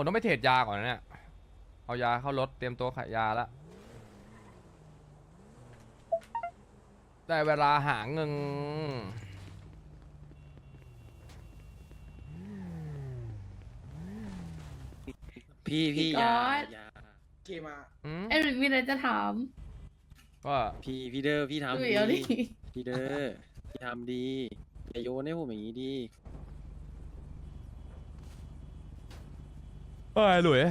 ผมต้องไปเทรดยาก่อนนะเนี่ย เอายาเข้ารถเตรียมตัวขายยาละได้เวลาหาเงิน พี่พี่พี่อย่าก๊อต อย่าเกมมาอืมเอ็มมีอะไรจะถามว่าพี่พี่เด้อพี่ดูทำเดี๋ยวดีดิพี่เด้อพี่ทำดีอย่าโยนให้ผมอย่างนี้ดี เอ้ยหลุย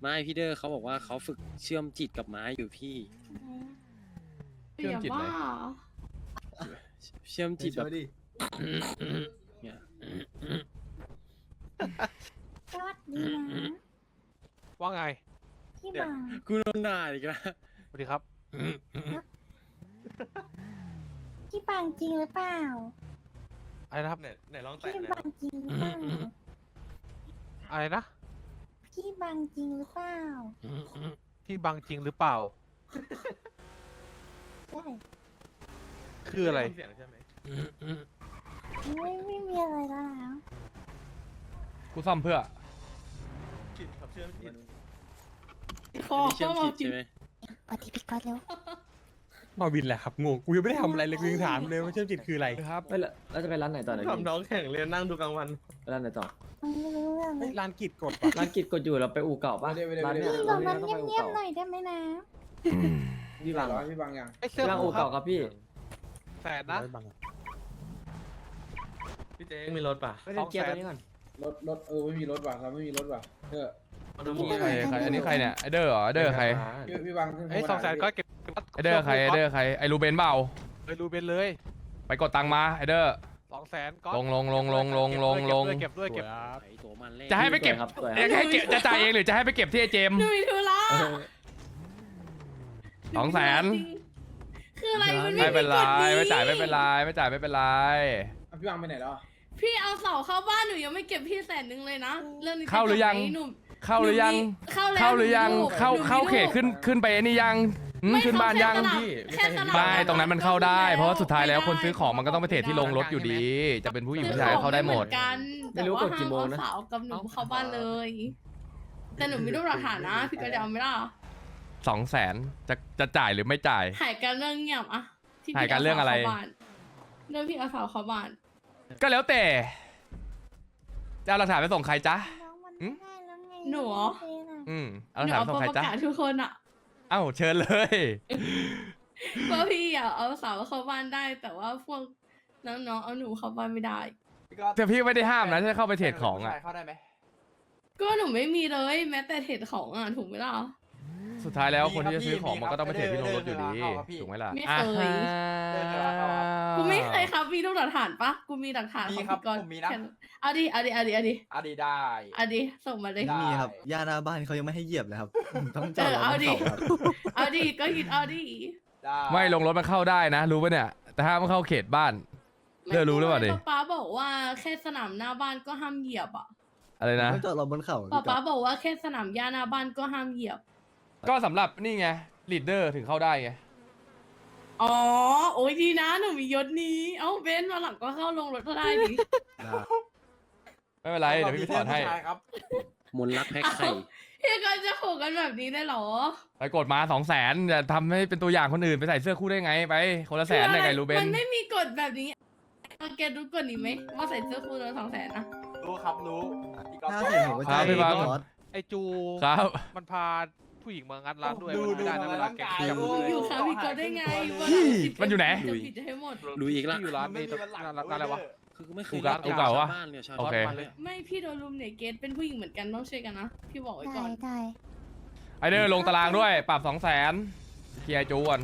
ไม่พี่เด้อเขาบอกว่าเขาฝึกเชื่อมจิตกับไม้อยู่พี่อย่าบ้าเชื่อมจิตแบบเนี่ยสวัสดีนะว่าไงพี่เดี๋ยวบังกูโดนด่าอีกแล้วสวัสดีครับ พี่บังจริงหรือเปล่าอะไรนะครับ ไหนไหนลองแตะพี่หน่บัอยงจริงหรือเปล่า อะไรนะ พี่บังจริงหรือเปล่าพี่บังจริงหรือเปล่า ใช่คืออะไร เสียงใช่ไหมไม่ไม่มีอะไรแล้วกูซ่อมเพื่อจิตครับเชื่อมจิตคอพี่เชื่อมเข้าจิมาตใช่ไหมปฏิพี่ก๊อตเร็ว มาวินแหละครับงงกูยังไม่ได้ทำอะไรเลยกูยังถามเลยว่าเชื่อมจิตคืออะไรครับเอ้ยแล้วแล้วจะไปร้านไหนต่อเนี่ยทำน้องแข่งเรียนนั่งดูกลางวันไปร้านไหนต่อมันไม่รู้เรื่องเลเฮ้ยยร้านกิจกดปะร้านกิจกดอยู่เราไปอู่เก่าปะไม่ได้ไม่ได้ร้านเนี่ยพี่ร้าบันงเนี้มันยต้องไปอู่เงียบเก่าๆหน่อยได้ไหมนะ พี่บังร้อยพี่บังยังไอเสื้อพี่บังอู่เก่าครับพี่แสนนะร้อยบังอะพี่เจ๊มีรถป่ะ ไม่ได้เกียร์ตัวนี้ก่อนรถรถเออไม่มีรถว่ะเราไม่มีรถว่ะเออ ใครใครอันนี้ใครเนี่ยไอเดอร์เหรอไอเดอร์ใคร พี่พี่บังไอ้สองแสนก็เก็บ ไอเดอร์ใครไอเดอร์ใครไอรูเบนเปล่าไปรูเบนเลย ไปกดตังค์มาไอเดอร์สองแสนก็ลงลงลงลงลงลงลงเก็บด้วยสเก็วบยครับไอ้ตัวมันเล่นจะให้ไปเก็บสวยครับสวยคจะรับให้เก็บจะจ่ายเองหรือจะให้ไปเก็บที่ไอเจมส์หนูมีธุระเออสองแสนคืออะไรมันไม่ไม่เป็นไรกฎนี้ไม่จ่ายไม่เป็นไรไม่จ่ายไม่เป็นไรอะพี่บังไปไหนแล้วอะพี่เอาเสาเข้าบ้านหนูยังไม่เก็บพี่แสนนึงเลยนะเรื่องนี้จะเข้าหรือยังจบไหมหนูเข้าหรือยัง เข้าแล้วเข้าหรือยังนูมีเข้าลูกเข้าหนูมีเขตลูกขึ้นขึ้นไปไอ้นี่ยัง หืมไม่ขึ้นบ้านยังเข้าแค่สนามแค่สนามไม่ตรงนั้นมันเข้าได้ เพราะว่าสุดท้ายแล้วคนซื้อของมันก็ต้องไปเทรดที่โรงรถอยู่ใช่ไหมดี จะเป็นผู้หญิงผู้ชายเข้าได้หมดซื้อของกันไม่แต่รู้ว่ากดกี่ห้ามโมงเอานะ สาวกับหนูเข้าบ้านเลย แต่หนูมีรูปหลักฐานนะพี่ก็จะเอาไหมล่ะสองแสนจะจะจ่ายหรือไม่จ่ายหายกันเรื่องเงียบอะที่หายกันเรื่องอะไรพี่าสาวเข้าบ้านเรื่องพี่เอาสาวเข้าบ้าน ก็แล้วแต่จะเอาหลักฐานไปส่งใครจ๊ะ น้องมันอืไม่มได้แล้วไงหนูเหรอเจ๊น่ะอืมเอาหหลักนูฐานไปส่งใครเอาประจ๊ะกาศทุกคนอะเอ้าเชิญเลยว่าพี่อะเอาสาวเข้าบ้านได้ แต่ว่าพวกน้องๆเอาหนูเข้าบ้านไม่ได้แต่พี่ไม่ได้ห้ามนะถ้าเข้าไปเทรดของอะเข้าได้ไหม ก็หนูไม่มีเลย แม้แต่เทรดของอะถูกไหมล่ะ สุดท้ายแล้วคนที่มีจะครับซื้อของมีมันก็ต้องไปเทรดที่โรงรถอยู่ดีเดินเดินเดินถูกไหมล่ะไม่เคยอ่ากูไม่เคยครับมีรูปหลักฐานปะกูมีหลักฐานมีของครับพี่กรณ์ผมมีนะแค่เอาดิเอาดิเอาดิเอาดิอะดีได้ เอาดิส่งมาเลย ได้มีครับย่าหน้าบ้านเขายังไม่ให้เหยียบเลยครับต้องจเออดอรถเอาบนดิเขาครับ เอาดิก็คิดเอาดิได้ไม่ลงรถมันเข้าได้นะ รู้ปะเนี่ย แต่ถ้ามันเข้าเขตบ้าน เธอรู้หรือเปล่าดิป๊าป๊าบอกว่าแค่สนามหน้าบ้านก็ห้ามเหยียบอะอะไรนะ ต้องจอดรถบนเขาป๊าพี่ป๊าก๊อฟบอกว่าแค่สนามหญ้าหน้าบ้านก็ห้ามเหยียบ ก็สำหรับนี่ไงลีดเดอร์ถึงเข้าได้ไง อ๋อ โอ้ยดีนะหนูมียศนี้ เอ้าเบนซ์มาหลังก็เข้าลงรถก็ได้ดิได้ไม่เป็นไร เดี๋ยวพี่ถอนให้ผู้ชายครับ มนต์รักแพ็คไข่ เฮียกันจะขู่กันแบบนี้ได้เหรอ ไปกดมาสองแสนอย่าทำให้เป็นตัวอย่างคนอื่นไปใส่เสื้อคู่ได้ไงไป คนละแสนเนี่ยไงรูเบมันนไม่มีกฎแบบนี้เอาแกรู้กฎนี้ไหมว่าใส่เสื้อคู่ละสองแสนนะ รู้ครับรู้พี่ก๊อฟถ้าเห็นผมก็ครัใจบพี่บังพี่ก๊อฟไอจู ครับ มันพา ผู้หญิงมางัดร้านด้วยดูมันไม่ได้นะดูเวลาแกร่างกายจับดูมืออยู่ค่ะพี่ก็ได้ไงว่ามันอยู่ไหน จะผิดให้หมด รู้อีกละที่อยู่ร้านนี้ตรงร้านร้านอะไรวะ คือกูไม่เคอู่ยเก่าอู่เก่าวะบ้านเลยชาวโอเค บ้านเลยไม่พี่โดนรุมเนี่ยเกตเป็นผู้หญิงเหมือนกันต้องช่วยกันนะพี่บอกไว้ก่ได้อน ได้ ไอเดอร์ลงตารางด้วย ปรับสองแสนเคลียร์จูก่อน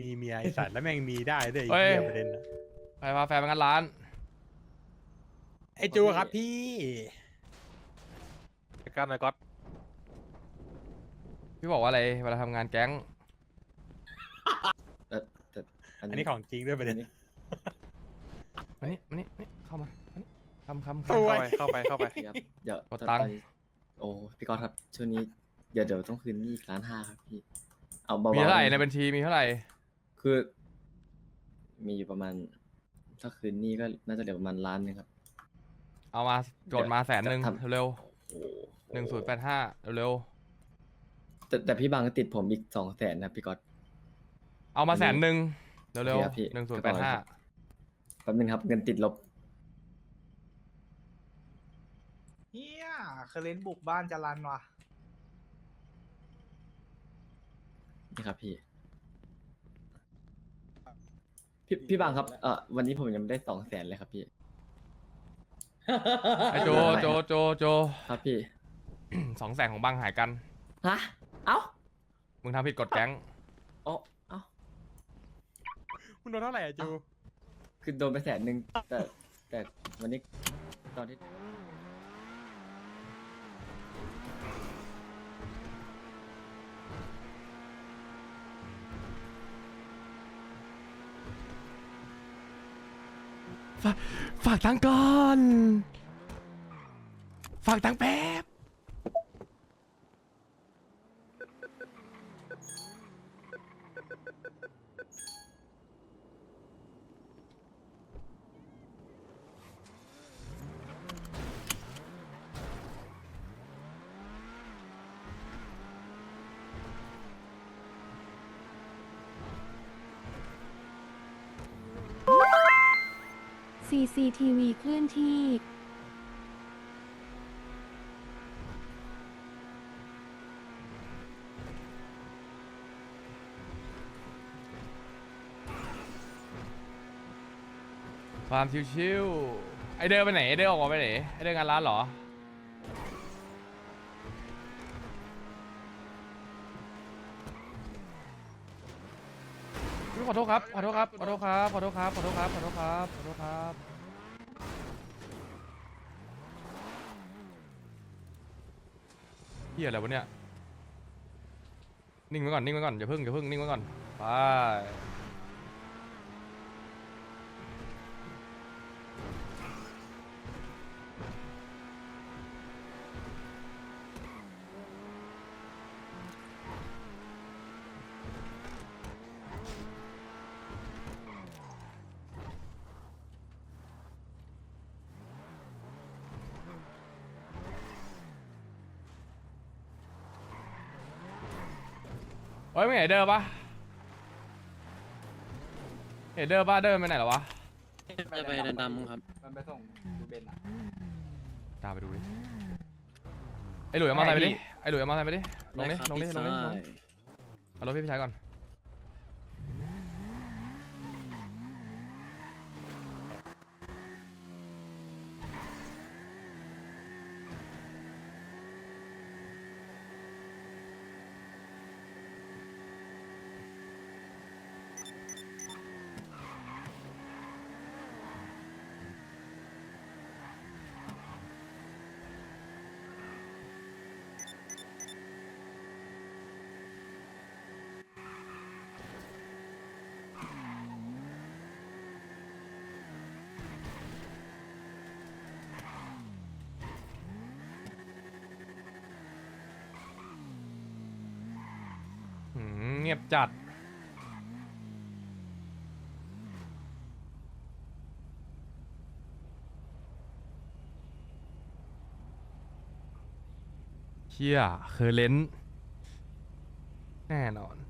มีเมียไอสัตว์แล้วแม่งมีได้ด้วยไอ้เฮ้ยเหี้ยประเด็นนะไปพาแฟนมางันร้าน ไอจูครับพี่จัดการหน่อยก๊อตพี่บอกว่าอะไรเวลาทำงานแก๊งแต่แต่อันนี้ของจริงด้วยประเด็นนี้มานี่มานี่นี่เข้ามามานี่คำคำสวยคำเข้าไป เข้าไป เข้าไป ครับเดี๋ยวกดตังค์ตอนนี้โอ้พี่ก๊อตครับช่วงนี้เดี๋ยวเดี๋ยวต้องคืนหนี้อีกล้านห้าครับพี่ เอาเบาๆมีเท่าไหร่ด้ในมบัญชีมีเท่าไหร่ คือ มีอยู่ประมาณ ถ้าคืนหนี้ก็น่าจะเหลือประมาณล้านหนึงครับ เอามาโจทย์มาแสนหนึ่งจะทำ เร็วโอ้โหนึ่งศูนย์แปดห้าเร็วแต่แต่พี่บางก็ติดผมอีกสองแสนนะพี่ก๊อต ๆเอามาแสนหนึ่งเร็วโอเคครับพี่ๆหนึ่งศูนย์กแประดเป๋าห้าครับ แป๊บนึงครับเงินติดลบ เฮียเคยเล่นบุกบ้านจรันว่ะ นี่ครับพี่ พี่พี่บางครับเออวันนี้ผมยังไม่ได้สองแสนเลยครับพี่ ไอโจโจโจโจ ครับพี่ สองแสนของบังหายกัน ฮะ เอ้ามึงทำผิดกฎแก๊ง เอ้าเอ้าคุณโดนเท่าไหร่อะจู คือโดนไปแสนหนึ่งแต่แต่วันนี้ตอนที่ ฝากตังค์ก่อน ฝากตังค์แป๊บ CCTV เคลื่อนที่ความชิวๆไอเดินไปไหนไอเดินออกมาไปไหนไอเดินงานร้านเหรอ ขอโทษครับขอโทษครับขอโทษครับขอโทษครับขอโทษครับขอโทษครับขอโทษครับเฮียอะไรวะเนี่ยนิ่งไว้ก่อนนิ่งไว้ก่อนอย่าเพิ่งอย่าเพิ่งนิ่งไว้ก่อนไป ฮ้ยไม่เห็นเดินปะเห็นเดินปะเดินไปไหนเหรอวะจะไปดำๆครับ มันไปส่งดูเบนอะตามไปดูดิไอ้หลุยเอามาใส่ไปดิไอ้หลุยเอามาใส่ไปดิลงดิได้ครับลงดิพี่ลงดิชายลงดิเอารถพี่ไปใช้ก่อน งียบจัด เชี่ยเคอร์เลนแน่นอน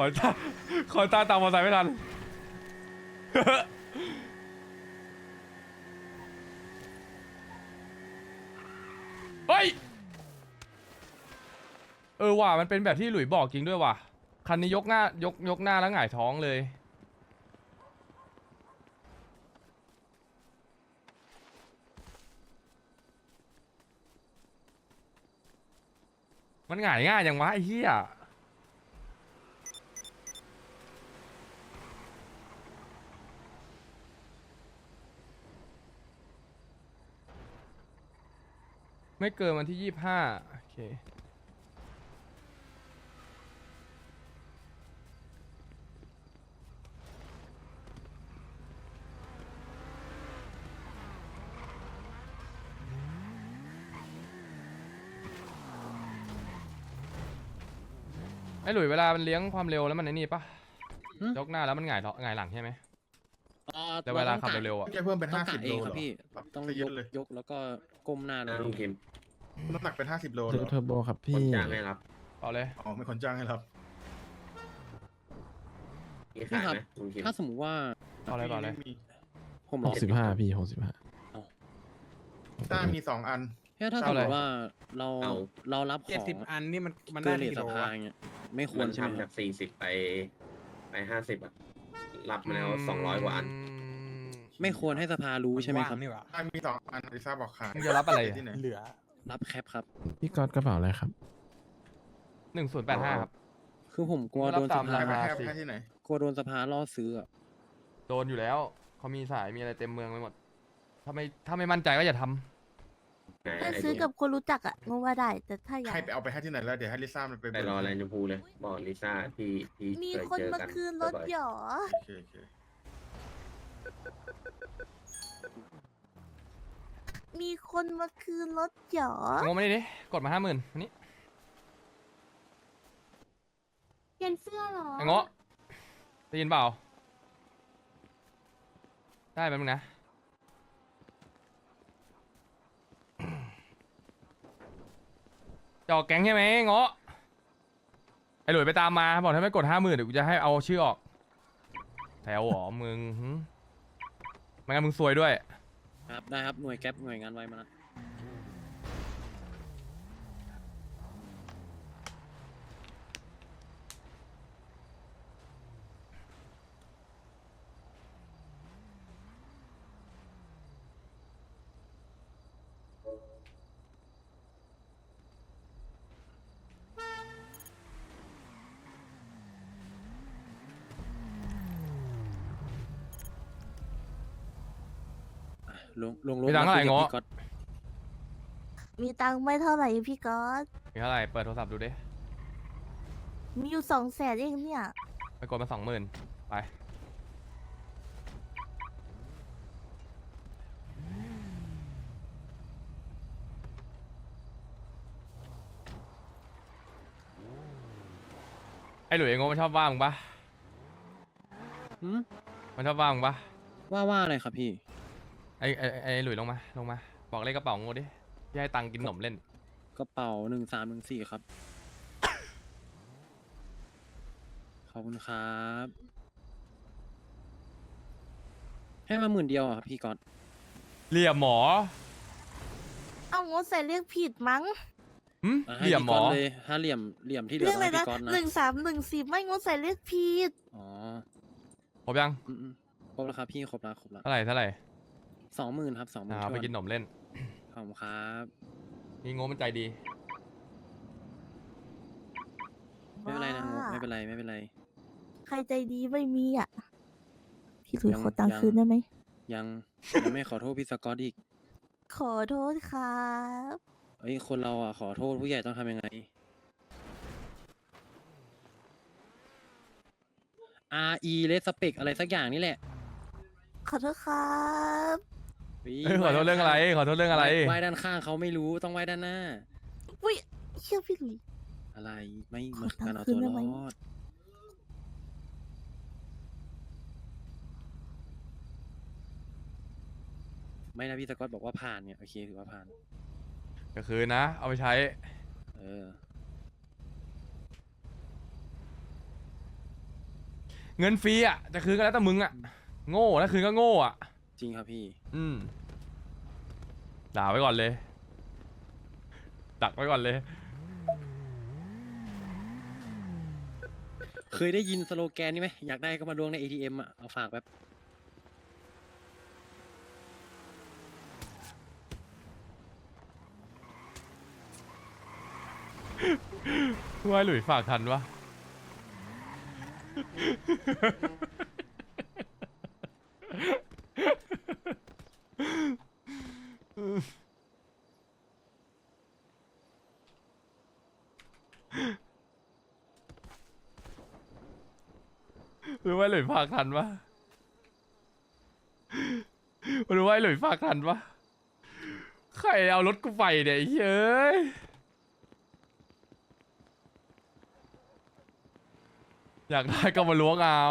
ขอตาขอตาตามมอเตอร์ไซค์ไม่ทัน เฮ้ย เออว่ะ มันเป็นแบบที่หลุยบอกจริงด้วยว่ะ คันนี้ยกหน้ายกยกหน้าแล้วหงายท้องเลย มันหงายง่ายอย่างวะไอ้เหี้ย ไม่เกินวันที่ยี่ห้าโอเค ไอ้หลุยเวลามันเลี้ยงความเร็วแล้วมันไอ้นี่ปะหึยกหน้าแล้วมันหงายท้องหงายหลังใช่ไหมอ่ แต่เวลาขับเร็วๆอะแค่เพิ่มเป็นต้องห้ากะสิบเอโลงเหครรับอพี่ปรับต้องซะยเยกอะเลยยกแล้วก็ก้มหน้าลงลุงคิมน้ำหนักเป็นห้าสิบโลเหรอเทอร์โบครับพี่จ้างให้รับเอาเลย อ๋อไม่คนจ้างให้รับมีขายไหมลุงคิม ถ้าสมมติว่าเอาเลยเอาเลย มีผมลองสิบห้าพี่หกสิบห้า ต้ามีสองอันแค่ถ้าสเอามเลมยติว่าเราเรารับขเจ็ดองสิบอันนี่มันมันเกิได้นเลกี่ทสโลภาอะอย่างเงี้ยไม่ควมัรนใช่ไหมทำคจารับ กสี่สิบไป ไปห้าสิบอะรับมาแล้วสองร้อยกว่าอัน ม ไม่ควรให้สภารู้ใช่ไหมครับ ว่างนี่หว่าต้ามีสองอันลิซ่าบอกขายมึงจะรับอะไรที่ไหนเหลือ รับแคปครับ พี่ก๊อตกระเป๋าอะไรครับ หนึ่งศูนย์แปดห้าครับ คือผมกลัวรับโดนตาสมภาราขายคาไปแค่แค่ที่ไหน กลัวโดนสภาล่อซื้ออะโดนอยู่แล้ว เขามีสายมีอะไรเต็มเมืองไปหมด ถ้าไม่ถ้าไม่มั่นใจก็อย่าทำถ้าซื้อกับคนรู้จักอะงงว่าได้ แต่ถ้าอยากให้ไปเอาไปให้ที่ไหนแล้วเดี๋ยวให้ลิซ่ามันไปไปรอแลนด์ชมพูเลย บอกลิซ่าที่ที่มีเคยคนเจอมากันคืนรถบ่อยหยอ โอเคโอเค มีคนมาคืนรถหยองงมาดิดิกดมาห้าหมื่นอันนี้เปลี่ยนเสื้อหรอไอ้เงาะได้ยินเปล่า ได้แป๊บนึงนะ จะออกแก๊งใช่ไหมเงาะไอ้หลุยไปตามมา บอกถ้าไม่กดห้าหมื่นเดี๋ยวกูจะให้เอาชื่อออก แถวหรอมึงหึไม่งั้นมึงซวยด้วย ครับได้ครับหน่วยแก๊ปหน่วยงานไวมานะ ลงลงรถมีตังค์เท่าไหร่แล้วคุยกับเงาะพี่ก๊อต มีตังค์ไม่เท่าไหร่พี่ก๊อตมีเท่าไหร่เปิดโทรศัพท์ดูดิมีอยู่สองแสนเองเนี่ย ไปกดมาสองหมื่นไป ไอ้หลุยไอ้โง่มันชอบว่ามึงปะหืม มันชอบว่ามึงปะว่าว่าอะไรครับพี่ ไอ้ไอ้ไอ้หลุยลงมาลงมา บอกเลขกระเป๋าโง่ดิพี่ให้ตังค์กินขนมเล่น กระเป๋าหนึ่งสามหนึ่งสี่ครับ ขอบคุณครับ ให้มาหมื่นเดียวอะพี่ก๊อตเหลี่ยมหมอเอางดใส่เรียกผิดมั้ง หึอะเหให้ลี่ยมพี่หมก๊ออตเลยถ้าเหลี่ยมเหลี่ยมที่เหลืเรีอยกต้อะองไรให้นะพี่ก๊อตนะหนึ่งสามหนึ่งสี่ไม่งดใส่เรียกผิดอ๋อครบยังอืมๆครบแล้วครับพี่ครบแล้วครบแล้ว เท่าไหร่เท่าไหร่ สองหมื่นครับสองหมื่อ่านเอาไปกินขนมเล่นขอบคุณครับนี่โง่มันใจดี ไม่เป็นไรนะว้าไม่เป็นไรไม่เป็นไร ใครใจดีไม่มีอะ พี่หลุยยังขอตังค์ยัง คืนได้ไหม ยังยังไม่ขอโทษพี่สกอตอีกขอโทษครับ เอ้ยคนเราอะขอโทษผู้ใหญ่ต้องทำยังไง R E เลสเปกอะไรสักอย่างนี่แหละ ขอโทษครับฮ้ย เอ้ยขอโทษเรื่องอะไร ขอโทษเรื่องอะไร ไหว้ด้านข้างเขาไม่รู้ต้องไหว้ด้านหน้า อุ้ยเชื่อพี่หลุย อะไรไม่ขอเหมือนตังค์การเอาคืตันวได้รไหมอดไม่นะพี่สกอตบอกว่าผ่านเนี่ยโอเคถือว่าผ่าน ก็คือนะ เอาไปใช้ เออ เงินฟรีอะ จะคืนก็แล้วแต่มึงอะ โง่นะคืนก็โง่อะ จริงครับพี่ อืม ด่าไว้ก่อนเลย ดักไว้ก่อนเลย เคยได้ยินสโลแกนนี้ไหมอยากได้ก็มาดวงใน ATM อะ เอาฝากแบบว่าหลุยฝากทันวะ ห รือว่าหลุยฝากทันปะหรือว่าหลุยฝากทันปะใครเอารถกูไปเนี่ยไอ้เฮ้ยอยากได้ก็มาล้วงเอา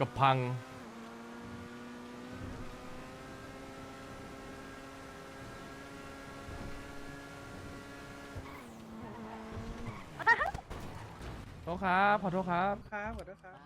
กับพัง ขอโทษครับ ขอโทษครับ ครับขอโทษครับ